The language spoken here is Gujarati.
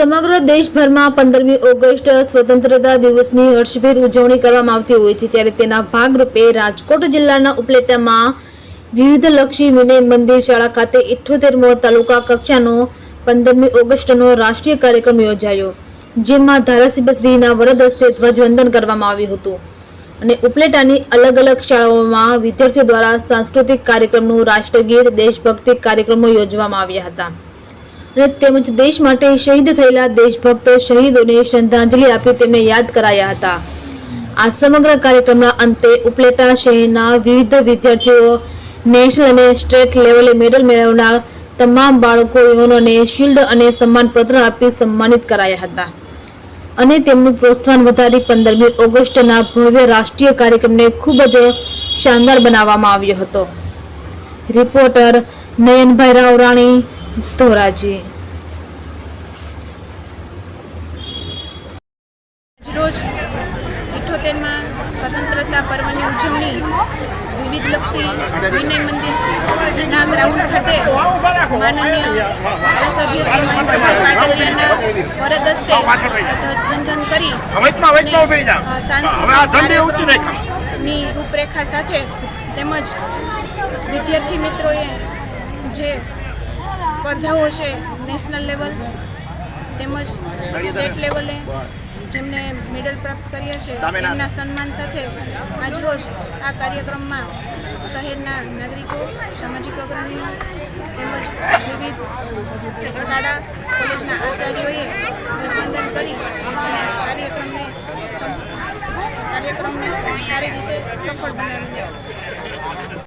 સમગ્ર દેશભરમાં પંદરમી ઓગસ્ટ સ્વતંત્રતા દિવસની હર્ષભેર ઉજવણી કરવામાં આવતી હોય છે, ત્યારે તેના ભાગરૂપે રાજકોટ જિલ્લાના ઉપલેટામાં વિવિધ લક્ષી વિનય મંદિર શાળા ખાતે ઇઠ્ઠોતેરમો તાલુકા કક્ષાનો પંદરમી ઓગસ્ટનો રાષ્ટ્રીય કાર્યક્રમ યોજાયો, જેમાં ધારાસભ્યશ્રીના વરદ હસ્તે ધ્વજવંદન કરવામાં આવ્યું હતું. અને ઉપલેટાની અલગ અલગ શાળાઓમાં વિદ્યાર્થીઓ દ્વારા સાંસ્કૃતિક કાર્યક્રમનું રાષ્ટ્રગીત, દેશભક્તિ કાર્યક્રમો યોજવામાં આવ્યા હતા. અને તેમજ દેશ માટે શહીદ થયેલા દેશભક્ત શહીદોને શ્રદ્ધાંજલિ આપી તેમને યાદ કરાયા હતા. આ સમગ્ર કાર્યક્રમના અંતે ઉપલેટા શહેરના વિવિધ વિદ્યાર્થીઓ, નેશનલ અને સ્ટેટ લેવલે મેડલ મેળવનાર તમામ બાળકો, યુવાનોને શિલ્ડ અને સન્માનપત્ર આપી સન્માનિત કરાયા હતા. અને તેમનું પ્રોત્સાહન વધારી પંદરમી ઓગસ્ટના ભવ્ય રાષ્ટ્રીય કાર્યક્રમને ખૂબ જ શાનદાર બનાવવામાં આવ્યો હતો. રિપોર્ટર નયનભાઈ રાવરાણી ધોરાજી રોજ ઇઠોતેરમાં સ્વતંત્રતા પર્વની ઉજવણી વિવિધલક્ષી વિનય મંદિરના ગ્રાઉન્ડ ખાતે માનનીય ધારાસભ્ય શ્રી મહેન્દ્રભાઈ પાટલિયાના વરદ હસ્તે ધ્વજવંદન કરી સાંસ્કૃતિક. કાર્યક્રમની રૂપરેખા સાથે તેમજ વિદ્યાર્થી મિત્રોએ જે સ્પર્ધાઓ છે નેશનલ લેવલ તેમજ સ્ટેટ લેવલે જેમને મેડલ પ્રાપ્ત કર્યા છે તેમના સન્માન સાથે આજરોજ આ કાર્યક્રમમાં શહેરના નાગરિકો, સામાજિક અગ્રણીઓ તેમજ વિવિધ શાળા, કોલેજના આચાર્યોએ ધ્વજવંદન કરી અને કાર્યક્રમને કાર્યક્રમને સારી રીતે સફળ બનાવી